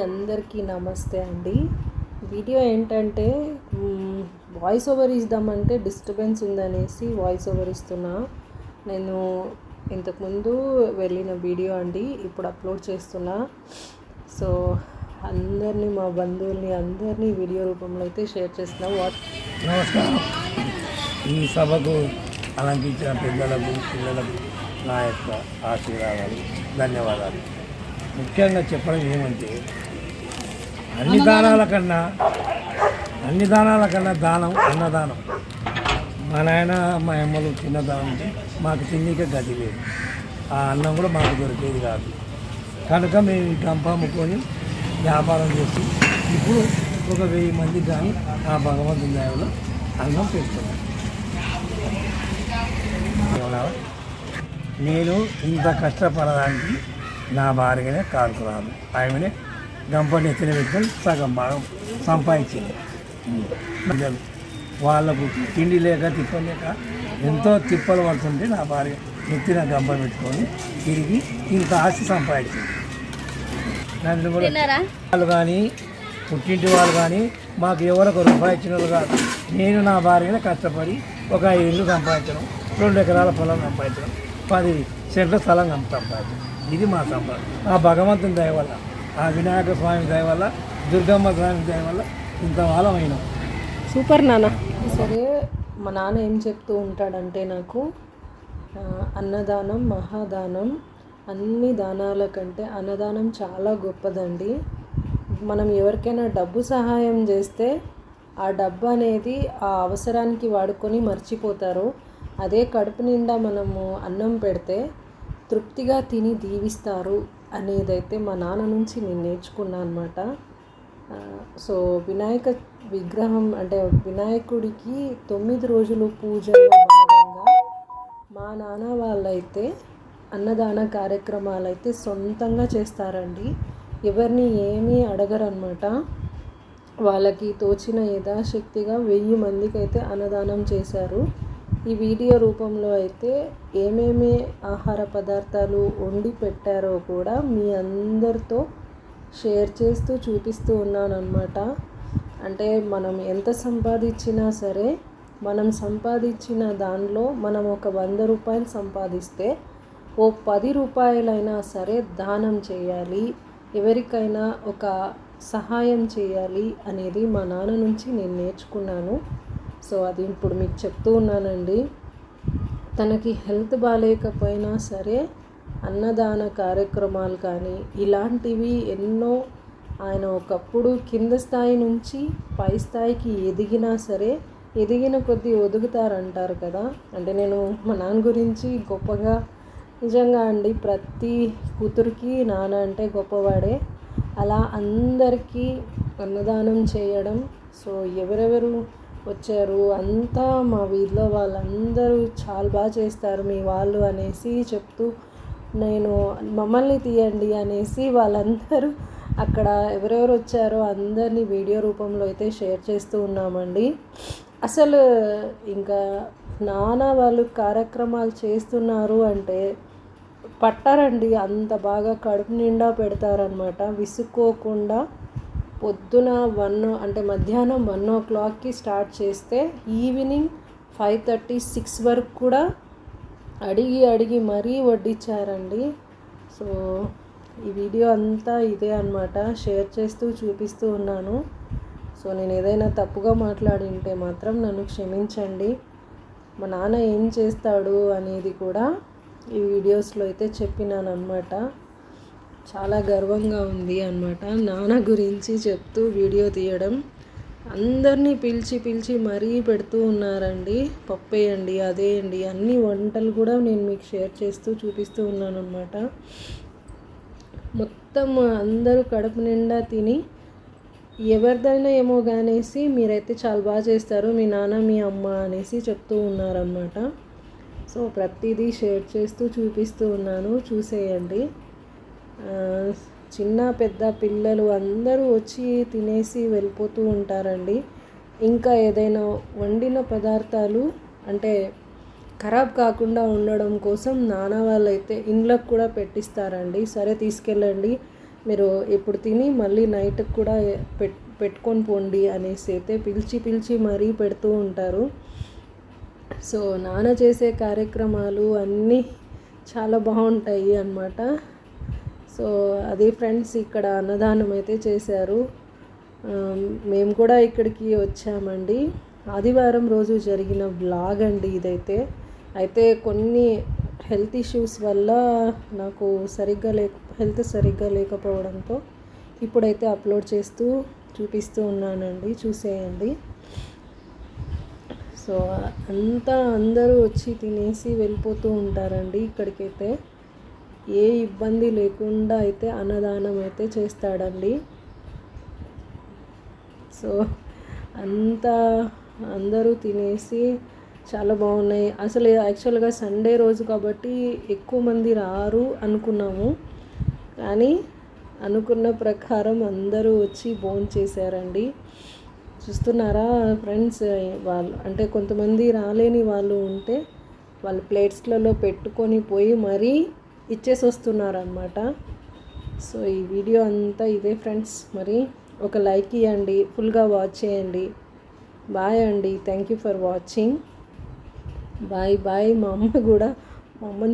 అందరికీ నమస్తే అండి. వీడియో ఏంటంటే వాయిస్ ఓవర్ ఇద్దామంటే డిస్టర్బెన్స్ ఉందనేసి వాయిస్ ఓవర్ ఇస్తున్నా. నేను ఇంతకుముందు వెళ్ళిన వీడియో అండి ఇప్పుడు అప్లోడ్ చేస్తున్నా. సో అందరినీ మా బంధువుల్ని అందరినీ వీడియో రూపంలో అయితే షేర్ చేస్తున్నా. వాట్ నమస్కారం. ఈ సభకు అలంకించిన పెద్దలకు పిల్లలకు నా యొక్క ఆశీర్వాదాలు ధన్యవాదాలు. ముఖ్యంగా చెప్పడం ఏమంటే అన్ని దానాల కన్నా అన్ని దానాల కన్నా దానం అన్నదానం. మా నాయన మా అమ్మలు చిన్న దానం ఉంటే మాకు తిండికే గది లేదు. ఆ అన్నం కూడా మాకు దొరికేది కాదు. కనుక మేము ఈ గంప అమ్ముకొని వ్యాపారం చేసి ఇప్పుడు ఒక వెయ్యి మంది కానీ ఆ భగవంతుని దయలో అన్నం పెడుతున్నాం. నేను ఇంత కష్టపడడానికి నా భార్యనే కారుకురాదు ఆమెనే గంప నెత్తిన పెట్టుకొని సగం భాగం సంపాదించింది. వాళ్ళకు తిండి లేక తిప్పలేక ఎంతో తిప్పలు పడుతుంటే నా భార్య నెత్తిన గంప పెట్టుకొని తిరిగి ఇంత ఆస్తి సంపాదించింది. నన్ను కూడా వాళ్ళు కానీ పుట్టింటి వాళ్ళు కానీ మాకు ఎవరికి రూపాయి ఇచ్చిన వాళ్ళు కాదు. నేను నా భార్యనే కష్టపడి ఒక ఐదు ఇల్లు సంపాదించడం రెండు ఎకరాల పొలం సంపాదించడం. పది సెంట్ల స్థలం సంపాదించడం ఇది మా సంపాదన ఆ భగవంతుని దయ వల్ల ఆ వినాయక స్వామి దయ వల్ల దుర్గమ్మ స్వామి దయ వల్ల ఇంత వాళ్ళం అయినాం. సూపర్ నాన్న. సరే మా నాన్న ఏం చెప్తూ ఉంటాడంటే నాకు అన్నదానం మహాదానం అన్ని దానాల కంటే అన్నదానం చాలా గొప్పదండి. మనం ఎవరికైనా డబ్బు సహాయం చేస్తే ఆ డబ్బు అనేది ఆ అవసరానికి వాడుకొని మర్చిపోతారు. అదే కడుపు నిండా మనము అన్నం పెడితే తృప్తిగా తిని దీవిస్తారు అనేదైతే మా నాన్న నుంచి నేను నేర్చుకున్నాను అనమాట సో వినాయక విగ్రహం అంటే వినాయకుడికి తొమ్మిది రోజులు పూజలో భాగంగా మా నాన్న వాళ్ళైతే అన్నదాన కార్యక్రమాలు అయితే సొంతంగా చేస్తారండి. ఎవరిని ఏమీ అడగరనమాట వాళ్ళకి తోచిన యథాశక్తిగా వెయ్యి మందికి అయితే అన్నదానం చేశారు. ఈ వీడియో రూపంలో అయితే ఏమేమి ఆహార పదార్థాలు వండి పెట్టారో కూడా మీ అందరితో షేర్ చేస్తూ చూపిస్తూ ఉన్నానమాట అంటే మనం ఎంత సంపాదించినా సరే మనం సంపాదించిన దానిలో మనం ఒక వంద రూపాయలు సంపాదిస్తే ఓ పది రూపాయలైనా సరే దానం చేయాలి ఎవరికైనా ఒక సహాయం చేయాలి అనేది మా నాన్న నుంచి నేను నేర్చుకున్నాను. సో అది ఇప్పుడు మీకు చెప్తూ ఉన్నానండి. తనకి హెల్త్ బాగాలేకపోయినా సరే అన్నదాన కార్యక్రమాలు కానీ ఇలాంటివి ఎన్నో ఆయన ఒకప్పుడు కింద స్థాయి నుంచి పై స్థాయికి ఎదిగినా సరే ఎదిగిన కొద్దీ ఒదుగుతారంటారు కదా. అంటే నేను మా నాన్న గురించి గొప్పగా నిజంగా అండి ప్రతి కూతురికి నాన్న అంటే గొప్పవాడే. అలా అందరికీ అన్నదానం చేయడం సో ఎవరెవరు వచ్చారు. అంతా మా వీధిలో వాళ్ళందరూ చాలా బాగా చేస్తారు మీ వాళ్ళు అనేసి చెప్తూ నేను మమ్మల్ని తీయండి అనేసి వాళ్ళందరూ అక్కడ ఎవరెవరు వచ్చారో అందరినీ వీడియో రూపంలో అయితే షేర్ చేస్తూ ఉన్నామండి. అసలు ఇంకా నానా వాళ్ళు కార్యక్రమాలు చేస్తున్నారు అంటే పట్టారండి. అంత బాగా కడుపు నిండా పెడతారనమాట విసుక్కోకుండా పొద్దున వన్ అంటే మధ్యాహ్నం వన్ ఓ క్లాక్కి స్టార్ట్ చేస్తే ఈవినింగ్ ఫైవ్ థర్టీ సిక్స్ వరకు కూడా అడిగి అడిగి మరీ వడ్డించారండి. సో ఈ వీడియో అంతా ఇదే అన్నమాట. షేర్ చేస్తూ చూపిస్తూ ఉన్నాను. సో నేను ఏదైనా తప్పుగా మాట్లాడి ఉంటే మాత్రం నన్ను క్షమించండి. మా నాన్న ఏం చేస్తాడు అనేది కూడా ఈ వీడియోస్లో అయితే చెప్పినాను అనమాట చాలా గర్వంగా ఉంది అనమాట నాన్న గురించి చెప్తూ వీడియో తీయడం అందరినీ పిలిచి పిలిచి మరీ పెడుతూ ఉన్నారండి. పప్పేయండి అదేయండి అన్ని వంటలు కూడా నేను మీకు షేర్ చేస్తూ చూపిస్తూ ఉన్నాను అనమాట మొత్తం అందరూ కడుపు నిండా తిని ఎవరిదైనా ఏమో కానేసి మీరైతే చాలా బాగా చేస్తారు మీ నాన్న మీ అమ్మ అనేసి చెప్తూ ఉన్నారనమాట సో ప్రతిదీ షేర్ చేస్తూ చూపిస్తూ ఉన్నాను. చూసేయండి. చిన్న పెద్ద పిల్లలు అందరూ వచ్చి తినేసి వెళ్ళిపోతూ ఉంటారండి. ఇంకా ఏదైనా వండిన పదార్థాలు అంటే ఖరాబ్ కాకుండా ఉండడం కోసం నాన్న వాళ్ళైతే ఇండ్లకు కూడా పెట్టిస్తారండి. సరే తీసుకెళ్ళండి. మీరు ఇప్పుడు తిని మళ్ళీ నైట్కి కూడా పెట్ పెట్టుకొని పోండి అనేసి అయితే పిలిచి పిలిచి మరీ పెడుతూ ఉంటారు. సో నాన్న చేసే కార్యక్రమాలు అన్నీ చాలా బాగుంటాయి అన్నమాట. సో అది ఫ్రెండ్స్ ఇక్కడ అన్నదానం అయితే చేశారు. మేము కూడా ఇక్కడికి వచ్చామండి. ఆదివారం రోజు జరిగిన బ్లాగ్ అండి ఇదైతే. అయితే కొన్ని హెల్త్ ఇష్యూస్ వల్ల నాకు సరిగ్గా లేక హెల్త్ సరిగ్గా లేకపోవడంతో ఇప్పుడైతే అప్లోడ్ చేస్తూ చూపిస్తూ ఉన్నానండి. చూసేయండి. సో అంతా అందరూ వచ్చి తినేసి వెళ్ళిపోతూ ఉంటారండి ఇక్కడికైతే. ఏ ఇబ్బంది లేకుండా అయితే అన్నదానం అయితే చేస్తాడండి. సో అంతా అందరూ తినేసి చాలా బాగున్నాయి. అసలు యాక్చువల్గా సండే రోజు కాబట్టి ఎక్కువ మంది రారు అనుకున్నాము. కానీ అనుకున్న ప్రకారం అందరూ వచ్చి భోజనం చేశారండి. చూస్తున్నారా ఫ్రెండ్స్ వాళ్ళు అంటే కొంతమంది రాలేని వాళ్ళు ఉంటే వాళ్ళ ప్లేట్స్లలో పెట్టుకొని పోయి మరీ ఇచ్చేసి వస్తున్నారనమాట సో ఈ వీడియో అంతా ఇదే ఫ్రెండ్స్. మరి ఒక లైక్ ఇవ్వండి ఫుల్గా వాచ్ చేయండి. బాయ్ అండి. Thank you for watching. Bye bye మా అమ్మ కూడా. మా అమ్మని